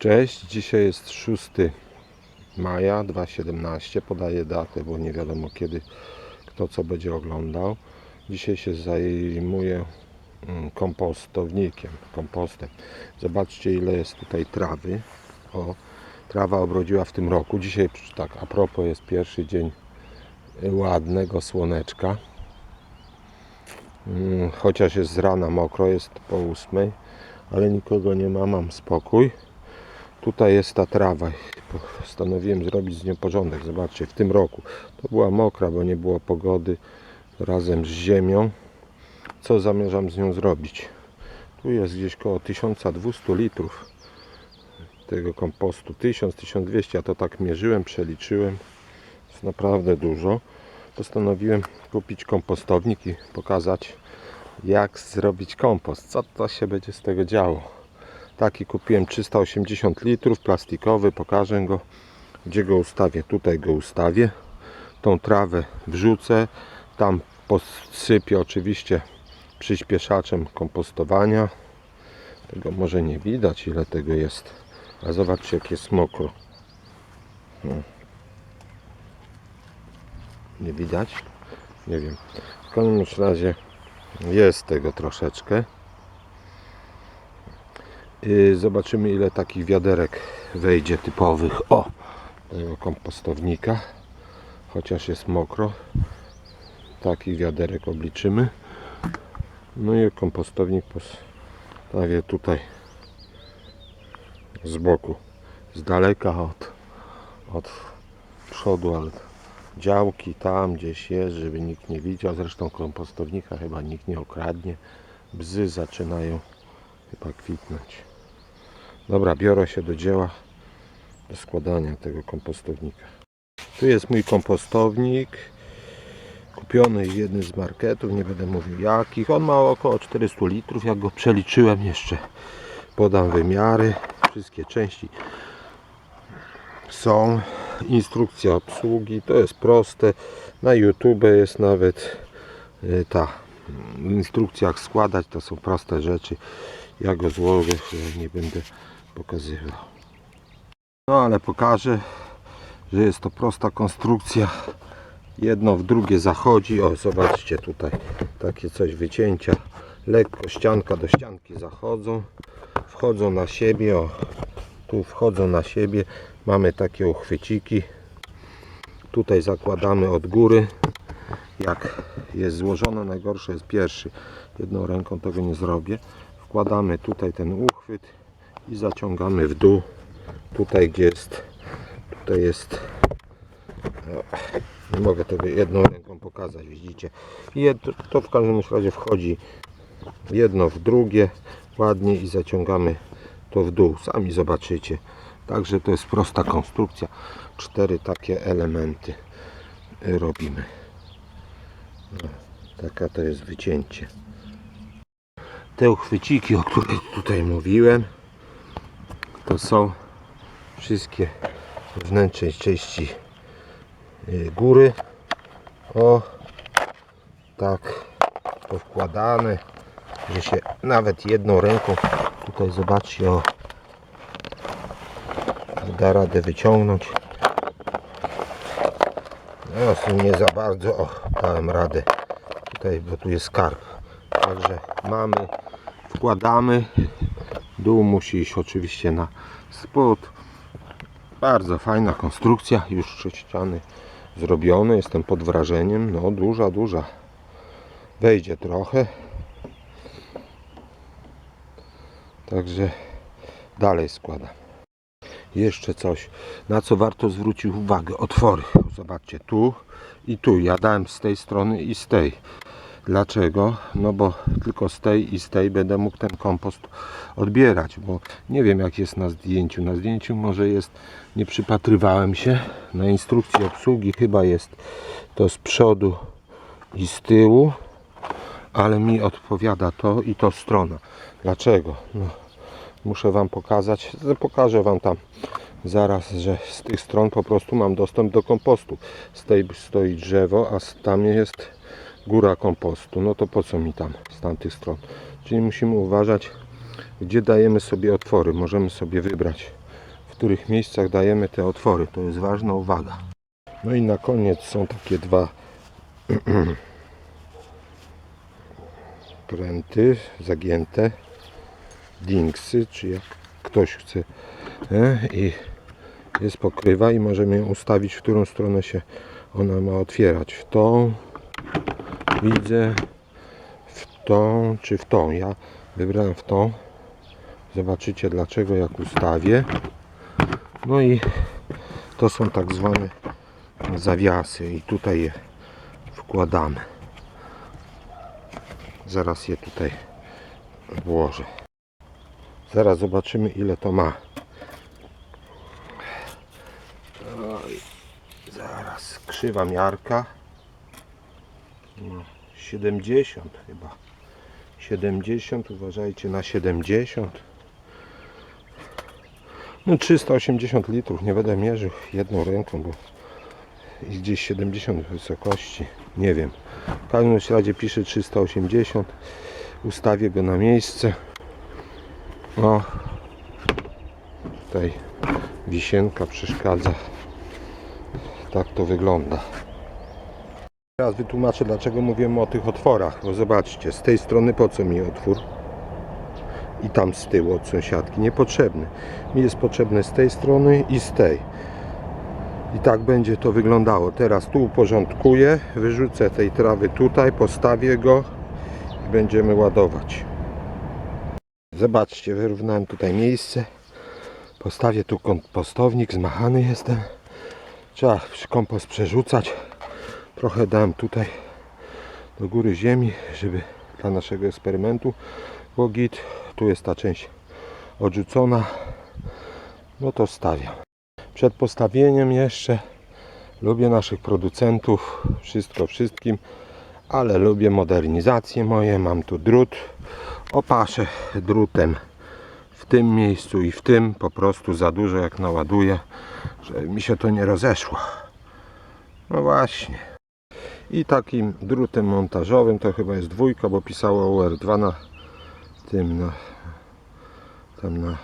Cześć, dzisiaj jest 6 maja 2017. Podaję datę, bo nie wiadomo kiedy kto co będzie oglądał. Dzisiaj się zajmuję mm, kompostownikiem, kompostem. Zobaczcie ile jest tutaj trawy. O, trawa obrodziła w tym roku. Dzisiaj tak, a propos jest pierwszy dzień ładnego słoneczka. Mm, Chociaż jest z rana mokro, jest po ósmej, ale nikogo nie ma, mam spokój. Tutaj jest ta trawa. Postanowiłem zrobić z nią porządek. Zobaczcie, w tym roku to była mokra, bo nie było pogody razem z ziemią. Co zamierzam z nią zrobić? Tu jest gdzieś około 1200 litrów tego kompostu. 1000-1200, ja to tak mierzyłem, przeliczyłem. Jest naprawdę dużo. Postanowiłem kupić kompostownik i pokazać jak zrobić kompost. Co to się będzie z tego działo. Taki kupiłem 380 litrów, plastikowy, pokażę go. Gdzie go ustawię? Tutaj go ustawię. Tą trawę wrzucę. Tam posypię oczywiście przyspieszaczem kompostowania. Tego może nie widać ile tego jest. A zobaczcie jak jest mokro. No. Nie widać? Nie wiem. W każdym razie jest tego troszeczkę. Yy, Zobaczymy ile takich wiaderek wejdzie typowych o tego kompostownika. Chociaż jest mokro. Takich wiaderek obliczymy. No i kompostownik postawię tutaj z boku. Z daleka od, od przodu, ale działki tam gdzieś jest, żeby nikt nie widział. Zresztą kompostownika chyba nikt nie okradnie. Bzy zaczynają chyba kwitnąć. Dobra, biorę się do dzieła do składania tego kompostownika. Tu jest mój kompostownik kupiony jedny z marketów, nie będę mówił jakich. On ma około 400 litrów, jak go przeliczyłem jeszcze podam wymiary, wszystkie części są. Instrukcja obsługi, to jest proste. Na YouTube jest nawet y, ta instrukcja jak składać, to są proste rzeczy. Ja go złożę, nie będę pokazywał. No ale pokażę, że jest to prosta konstrukcja. Jedno w drugie zachodzi. O, zobaczcie tutaj takie coś wycięcia. Lekko ścianka do ścianki zachodzą. Wchodzą na siebie. O, tu wchodzą na siebie. Mamy takie uchwyciki. Tutaj zakładamy od góry. Jak jest złożone, najgorsze jest pierwszy. Jedną ręką tego nie zrobię. Wkładamy tutaj ten uchwyt i zaciągamy w dół. Tutaj gdzie jest, tutaj jest o, nie mogę tego jedną ręką pokazać, widzicie. I to w każdym razie wchodzi jedno w drugie ładnie i zaciągamy to w dół. Sami zobaczycie. Także to jest prosta konstrukcja. Cztery takie elementy robimy. No, taka to jest wycięcie. Te uchwyciki, o których tutaj mówiłem, to są wszystkie wnętrzne części y, góry. O, tak to wkładane, że się nawet jedną ręką tutaj zobaczcie, o, da radę wyciągnąć. No, nie za bardzo, o, dałem radę tutaj, bo tu jest skarb. Także mamy, wkładamy. Dół musi iść oczywiście na spód. Bardzo fajna konstrukcja, już trzy ściany zrobione, jestem pod wrażeniem, no duża, duża. Wejdzie trochę. Także dalej składam. Jeszcze coś, na co warto zwrócić uwagę. Otwory. Zobaczcie, tu i tu. Ja dałem z tej strony i z tej. Dlaczego? No bo tylko z tej i z tej będę mógł ten kompost odbierać, bo nie wiem jak jest na zdjęciu. Na zdjęciu może jest, nie przypatrywałem się. Na instrukcji obsługi chyba jest to z przodu i z tyłu, ale mi odpowiada to i to strona. Dlaczego? No, muszę Wam pokazać, pokażę Wam tam zaraz, że z tych stron po prostu mam dostęp do kompostu. Z tej stoi drzewo, a tam jest góra kompostu. No to po co mi tam z tamtych stron? Czyli musimy uważać, gdzie dajemy sobie otwory. Możemy sobie wybrać których miejscach dajemy te otwory. To jest ważna uwaga. No i na koniec są takie dwa pręty zagięte, dingsy, czy jak ktoś chce. I jest pokrywa i możemy ją ustawić, w którą stronę się ona ma otwierać. W tą, widzę, w tą czy w tą. Ja wybrałem w tą. Zobaczycie dlaczego jak ustawię. No i to są tak zwane zawiasy i tutaj je wkładamy. Zaraz je tutaj włożę. Zaraz zobaczymy ile to ma. Oj, zaraz krzywa miarka. No, 70 chyba. 70, uważajcie na 70. No 380 litrów, nie będę mierzył jedną ręką, bo i gdzieś 70 wysokości, nie wiem. W każdym razie pisze 380. Ustawię go na miejsce. O, tutaj wisienka przeszkadza. Tak to wygląda. Teraz wytłumaczę dlaczego mówiłem o tych otworach. Bo zobaczcie, z tej strony po co mi otwór? I tam z tyłu od sąsiadki. Niepotrzebny. Mi jest potrzebny z tej strony i z tej. I tak będzie to wyglądało. Teraz tu uporządkuję, wyrzucę tej trawy tutaj, postawię go i będziemy ładować. Zobaczcie, wyrównałem tutaj miejsce. Postawię tu kompostownik, zmachany jestem. Trzeba kompost przerzucać. Trochę dałem tutaj do góry ziemi, żeby dla naszego eksperymentu było git. Tu jest ta część odrzucona. No to stawiam. Przed postawieniem jeszcze lubię naszych producentów, wszystko wszystkim, ale lubię modernizacje moje. Mam tu drut, opaszę drutem w tym miejscu i w tym po prostu za dużo jak naładuję, żeby mi się to nie rozeszło. No właśnie. I takim drutem montażowym, to chyba jest dwójka, bo pisało UR2 na tym, na, tam na,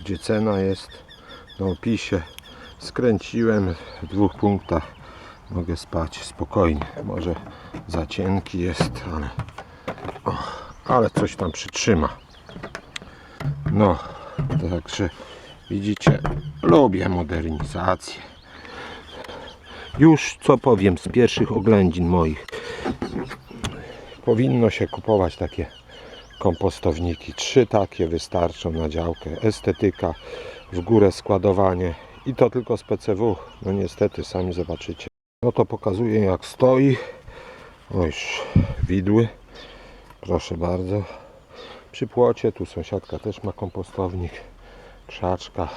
gdzie cena jest, na opisie. Skręciłem w dwóch punktach. Mogę spać spokojnie. Może za cienki jest, ale, o, ale coś tam przytrzyma. No, także widzicie, lubię modernizację. Już co powiem z pierwszych oględzin moich. Powinno się kupować takie kompostowniki. Trzy takie wystarczą na działkę. Estetyka, w górę składowanie i to tylko z PCW. No niestety, sami zobaczycie. No to pokazuję jak stoi. O już widły. Proszę bardzo. Przy płocie, tu sąsiadka też ma kompostownik. Krzaczka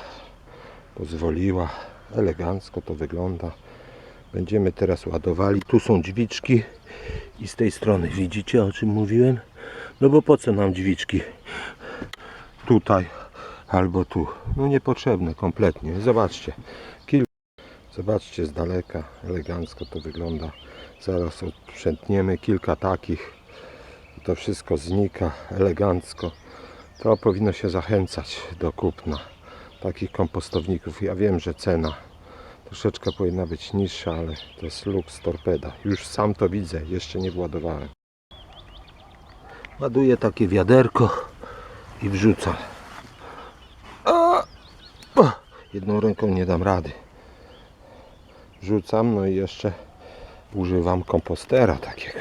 pozwoliła. Elegancko to wygląda. Będziemy teraz ładowali. Tu są drzwiczki i z tej strony widzicie o czym mówiłem? No bo po co nam drzwiczki? Tutaj albo tu. No niepotrzebne kompletnie. Zobaczcie. Kil... Zobaczcie z daleka. Elegancko to wygląda. Zaraz odprzętniemy kilka takich. To wszystko znika elegancko. To powinno się zachęcać do kupna takich kompostowników. Ja wiem, że cena troszeczkę powinna być niższa, ale to jest lux torpeda. Już sam to widzę, jeszcze nie władowałem. Ładuję takie wiaderko i wrzucam. Jedną ręką nie dam rady. Wrzucam, no i jeszcze używam kompostera takiego.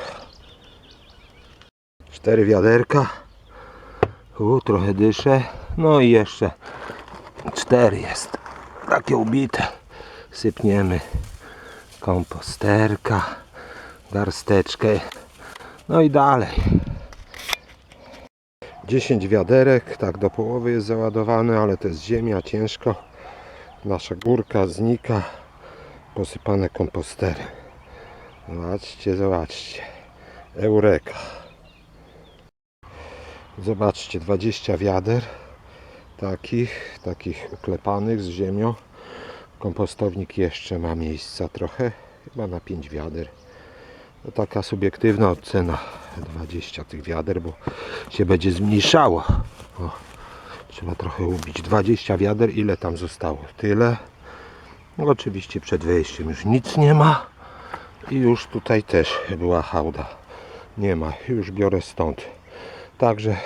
Cztery wiaderka. U, trochę dyszę. No i jeszcze cztery jest. Takie ubite. Sypniemy komposterka, garsteczkę. No i dalej. 10 wiaderek, tak do połowy jest załadowane, ale to jest ziemia, ciężko. Nasza górka znika, posypane komposterem. Zobaczcie, zobaczcie. Eureka. Zobaczcie, 20 wiader takich, takich uklepanych z ziemią. Kompostownik jeszcze ma miejsca trochę, chyba na 5 wiader. To taka subiektywna ocena 20 tych wiader, bo się będzie zmniejszało. O, Trzeba trochę ubić. 20 wiader, ile tam zostało? Tyle. No, oczywiście przed wejściem już nic nie ma. I już tutaj też była hałda. Nie ma. Już biorę stąd. Także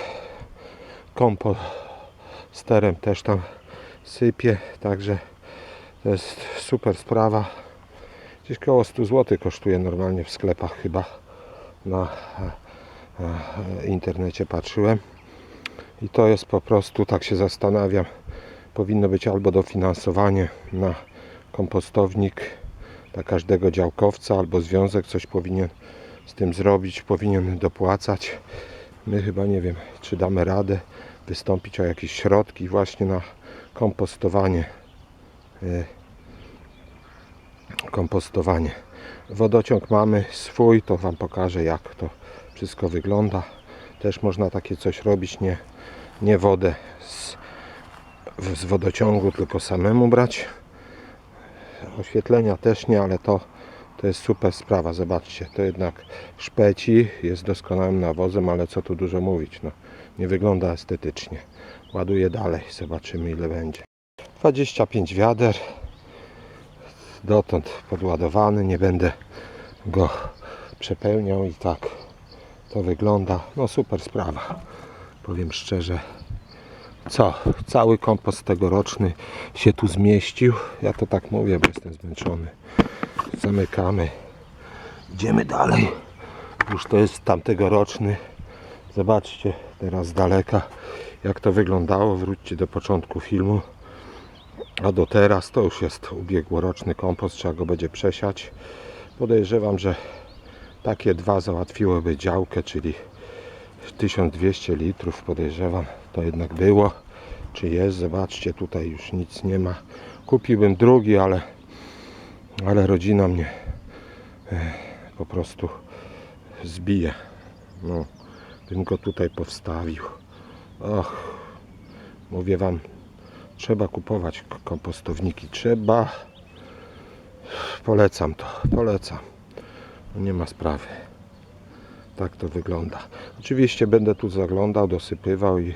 komposterem też tam sypię. Także to jest super sprawa. Gdzieś koło 100 zł kosztuje normalnie w sklepach chyba. Na e, e, internecie patrzyłem. I to jest po prostu, tak się zastanawiam, powinno być albo dofinansowanie na kompostownik dla każdego działkowca, albo związek coś powinien z tym zrobić, powinien dopłacać. My chyba nie wiem, czy damy radę wystąpić o jakieś środki właśnie na kompostowanie. E, Kompostowanie. Wodociąg mamy swój, to Wam pokażę jak to wszystko wygląda. Też można takie coś robić, nie, nie wodę z, z wodociągu, tylko samemu brać. Oświetlenia też nie, ale to, to jest super sprawa. Zobaczcie, to jednak szpeci, jest doskonałym nawozem, ale co tu dużo mówić, no, nie wygląda estetycznie. Ładuję dalej, zobaczymy ile będzie. 25 wiader, dotąd podładowany, nie będę go przepełniał i tak to wygląda. No super sprawa, powiem szczerze. Co? Cały kompost tegoroczny się tu zmieścił. Ja to tak mówię, bo jestem zmęczony. Zamykamy. Idziemy dalej. Już to jest tamtegoroczny. Zobaczcie teraz z daleka, jak to wyglądało. Wróćcie do początku filmu. A do teraz to już jest ubiegłoroczny kompost. Trzeba go będzie przesiać. Podejrzewam, że takie dwa załatwiłyby działkę, czyli 1200 litrów podejrzewam to jednak było czy jest, zobaczcie tutaj już nic nie ma kupiłbym drugi, ale ale rodzina mnie e, po prostu zbije no, bym go tutaj powstawił och mówię wam trzeba kupować kompostowniki trzeba polecam to, polecam nie ma sprawy tak to wygląda. Oczywiście będę tu zaglądał, dosypywał i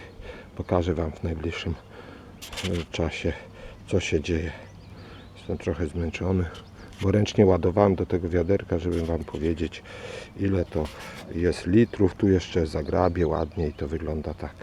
pokażę Wam w najbliższym e, czasie, co się dzieje. Jestem trochę zmęczony, bo ręcznie ładowałem do tego wiaderka, żeby Wam powiedzieć, ile to jest litrów. Tu jeszcze zagrabię ładnie i to wygląda tak.